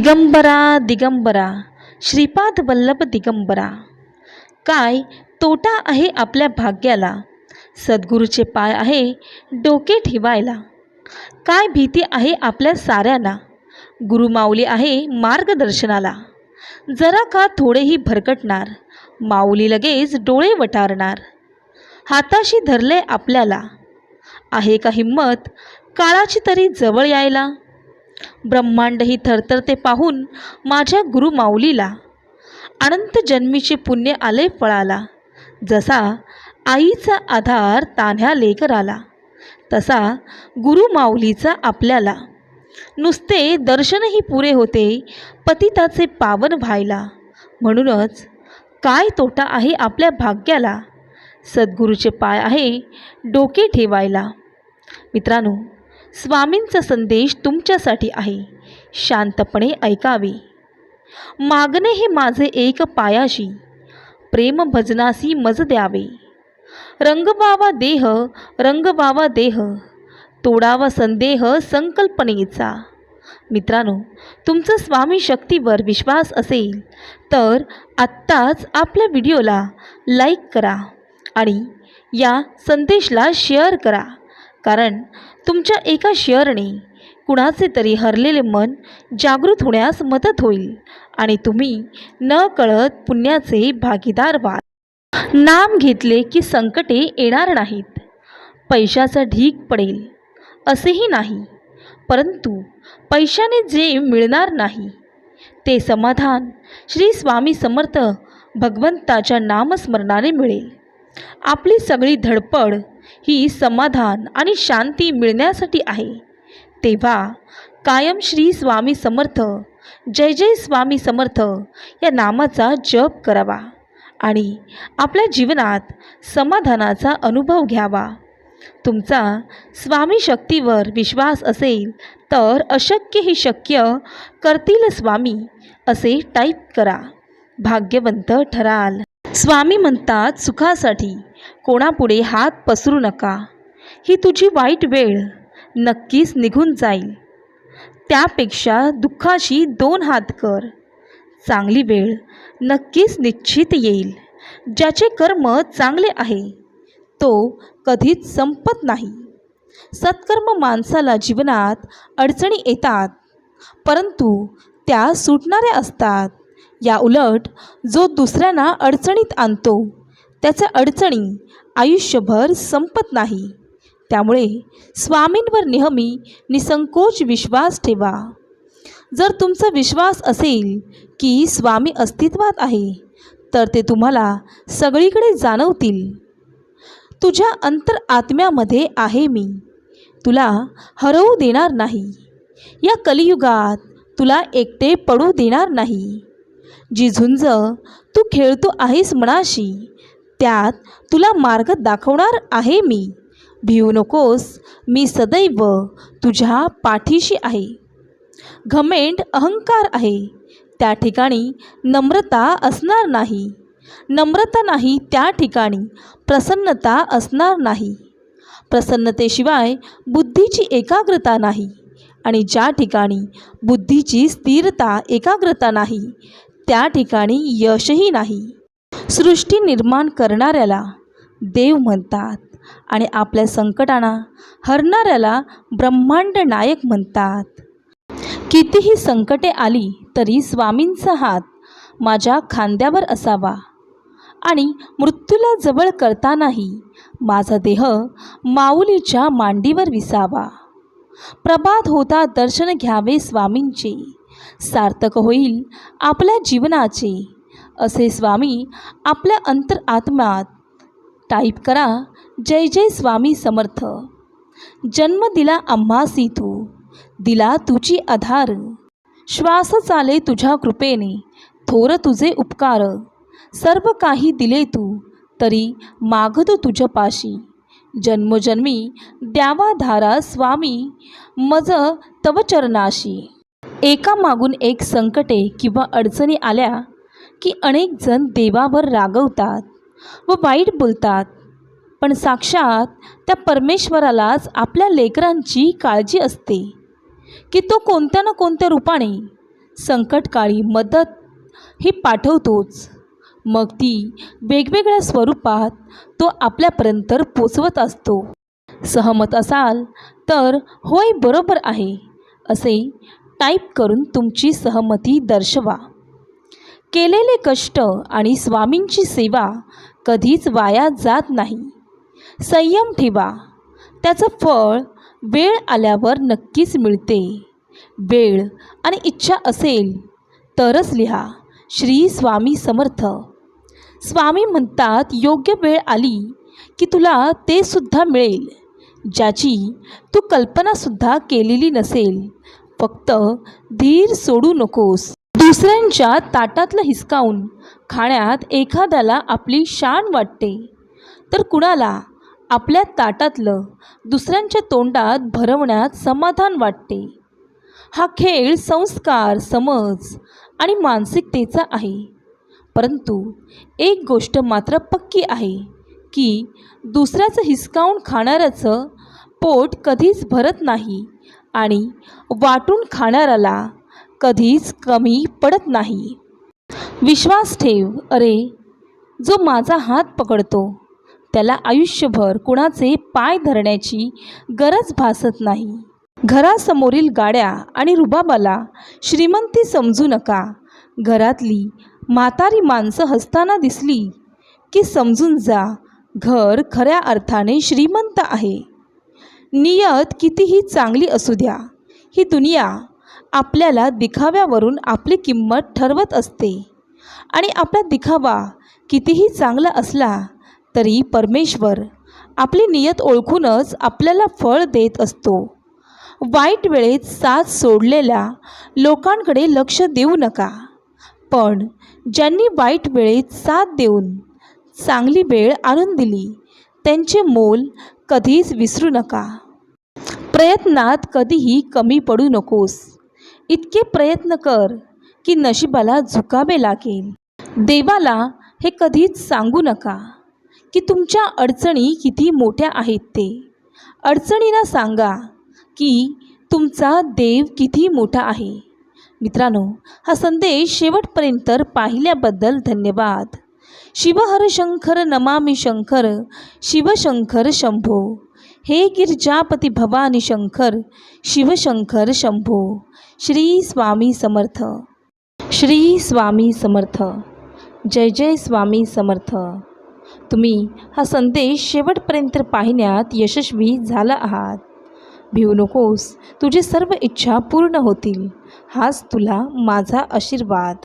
दिगंबरा दिगंबरा श्रीपाद वल्लभ दिगंबरा. काय तोटा आहे आपल्या भाग्याला? सद्गुरूचे पाय आहे डोके ठेवायला. काय भीती आहे आपल्या साऱ्याला गुरुमाऊली आहे मार्गदर्शनाला. जरा का थोडेही भरकटणार? माऊली लगेच डोळे वटारणार. हाताशी धरले आपल्याला. आहे का हिंमत? काळाची तरी जवळ यायला. ब्रह्मांडही थरथरते पाहून माझ्या गुरुमाऊलीला अनंत जन्मीचे पुण्य आले फळाला. जसा आईचा आधार तान्ह्या लेकराला तसा गुरुमाऊलीचा आपल्याला. नुसते दर्शनही पुरे होते पतिताचे पावन व्हायला. म्हणूनच काय तोटा आहे आपल्या भाग्याला? सद्गुरूचे पाय आहे डोके ठेवायला. मित्रांनो स्वामींचा संदेश तुमच्यासाठी आहे. शांतपणे ऐकावे. मागणे हे माझे एक पायाशी. प्रेम भजनासी मज द्यावे. रंगबावा देह रंगबावा देह. तोडावा संदेह संकल्पनेचा. मित्रांनो तुमचं स्वामी शक्तीवर विश्वास असेल तर आत्ताच आपल्या व्हिडिओला लाईक करा आणि या संदेशला शेअर करा. कारण तुमच्या एका शेअरने कुणाचे तरी हरलेले मन जागृत होण्यास मदत होईल आणि तुम्ही न कळत पुण्याचे भागीदार व्हाल. नाम घेतले की संकटे येणार नाहीत. पैशाचा ढीक पडेल असेही नाही. परंतु पैशाने जे मिळणार नाही ते समाधान श्री स्वामी समर्थ भगवंताच्या नामस्मरणाने मिळेल. आपली सगळी धडपड ही समाधान आणि शांती मिळण्यासाठी आहे. तेव्हा कायम श्री स्वामी समर्थ जय जय स्वामी समर्थ या नामाचा जप करावा आणि आपल्या जीवनात समाधानाचा अनुभव घ्यावा. तुमचा स्वामी शक्तीवर विश्वास असेल तर अशक्य ही शक्य करतील स्वामी असे टाईप करा. भाग्यवंत ठराल. स्वामी म्हणतात सुखासाठी. कोणापुढे हात पसरू नका. ही तुझी वाईट वेळ नक्कीच निघून जाईल. त्यापेक्षा दुःखाशी दोन हात कर. चांगली वेळ नक्कीच निश्चित येईल. ज्याचे कर्म चांगले आहे तो कधीच संपत नाही. सत्कर्म माणसाला जीवनात अडचणी येतात परंतु त्या सुटणाऱ्या असतात. या उलट जो दुसऱ्यांना अडचणीत आणतो त्याच्या अडचणी आयुष्यभर संपत नाही. त्यामुळे स्वामींवर नेहमी निसंकोच विश्वास ठेवा. जर तुमचा विश्वास असेल की स्वामी अस्तित्वात आहे तर ते तुम्हाला सगळीकडे जाणवतील. तुझ्या अंतर आत्म्यामध्ये आहे मी. तुला हरवू देणार नाही. या कलियुगात तुला एकटे पडू देणार नाही. जी झुंज तू खेळतो आहेस मनाशी त्यात तुला मार्ग दाखवणार आहे मी. भिवू नकोस मी सदैव तुझ्या पाठीशी आहे. घमेंड अहंकार आहे. त्या ठिकाणी नम्रता असणार नाही. नम्रता नाही त्या ठिकाणी प्रसन्नता असणार नाही. प्रसन्नतेशिवाय बुद्धीची एकाग्रता नाही आणि ज्या ठिकाणी बुद्धीची स्थिरता एकाग्रता नाही त्या ठिकाणी यशही नाही. सृष्टी निर्माण करणाऱ्याला देव म्हणतात आणि आपल्या संकटांना हरणाऱ्याला ब्रह्मांड नायक म्हणतात. कितीही संकटे आली तरी स्वामींचा हात माझ्या खांद्यावर असावा आणि मृत्यूला जवळ करतानाही माझा देह माऊलीच्या मांडीवर विसावा. प्रभात होता दर्शन घ्यावे स्वामींचे. सार्थक होईल आपल्या जीवनाचे. असे स्वामी आपल्या अंतर आत्म्यात टाईप करा जय जय स्वामी समर्थ. जन्म दिला आम्हासी तू दिला तुझी आधार. श्वास चाले तुझ्या कृपेने थोर तुझे उपकार. सर्व काही दिले तू तरी मागतो तुझ्या पाशी. जन्मोजन्मी द्यावा धारा स्वामी मज तव चरणाशी. एका मागून एक संकटे किंवा अडचणी आल्या की अनेक जण देवावर रागवतात व वाईट बोलतात. पण साक्षात त्या परमेश्वरालाच आपल्या लेकरांची काळजी असते की तो कोणत्या ना कोणत्या रूपाने संकटकाळी मदत ही पाठवतोच. मग ती वेगवेगळ्या स्वरूपात तो आपल्यापर्यंत पोचवत असतो. सहमत असाल तर होय बरोबर आहे असे टाईप करून तुमची सहमती दर्शवा. केलेले कष्ट आणि स्वामींची सेवा कधीच वाया जात नाही. संयम ठेवा. त्याचं फळ वेळ आल्यावर नक्कीच मिळते. वेळ आणि इच्छा असेल तरच लिहा. श्री स्वामी समर्थ. स्वामी म्हणतात योग्य वेळ आली की तुला ते सुद्धा मिळेल. ज्याची तू कल्पनासुद्धा केलेली नसेल. फक्त धीर सोडू नकोस. दुसऱ्यांच्या ताटातलं हिसकावून खाण्यात एखाद्याला आपली शान वाटते. तर कुणाला? आपल्या ताटातलं दुसऱ्यांच्या तोंडात भरवण्यात समाधान वाटते. हा खेळ संस्कार समज आणि मानसिकतेचा आहे. परंतु एक गोष्ट मात्र पक्की आहे की दुसऱ्याचं हिसकावून खाणाऱ्याचं पोट कधीच भरत नाही आणि वाटून खाणाऱ्याला कधीच कमी पडत नाही. विश्वास ठेव अरे जो माझा हात पकडतो त्याला आयुष्यभर कुणाचे पाय धरण्याची गरज भासत नाही. घरासमोरील गाड्या आणि रुबाबाला श्रीमंती समजू नका. घरातली म्हातारी माणसं हसताना दिसली की समजून जा घर खऱ्या अर्थाने श्रीमंत आहे. नियत कितीही चांगली असू द्या ही दुनिया आपल्याला दिखाव्यावरून आपली किंमत ठरवत असते. आणि आपला दिखावा कितीही चांगला असला तरी परमेश्वर आपली नियत ओळखूनच आपल्याला फळ देत असतो. वाईट वेळेत साथ सोडलेल्या लोकांकडे लक्ष देऊ नका. पण ज्यांनी वाईट वेळेत साथ देऊन चांगली वेळ आणून दिली त्यांचे मोल कधीच विसरू नका. प्रयत्नात कधीही कमी पडू नकोस. इतके प्रयत्न कर की नशिबाला झुकावे लागेल. देवाला हे कधीच सांगू नका की तुमच्या अडचणी किती मोठ्या आहेत ते. अडचणींना सांगा की तुमचा देव किती मोठा आहे. मित्रांनो हा संदेश शेवटपर्यंत पाहिल्याबद्दल धन्यवाद. शिवहर शंकर नमामि शंकर शिवशंकर शंभो. हे गिरजापती भवानी शंकर शिवशंकर शंभो. श्री स्वामी समर्थ. श्री स्वामी समर्थ. जय जय स्वामी समर्थ. तुम्ही हा संदेश शेवटपर्यंत पाहण्यात यशस्वी झाला आहात. भिवू नकोस तुझी सर्व इच्छा पूर्ण होतील. हाच तुला माझा आशीर्वाद.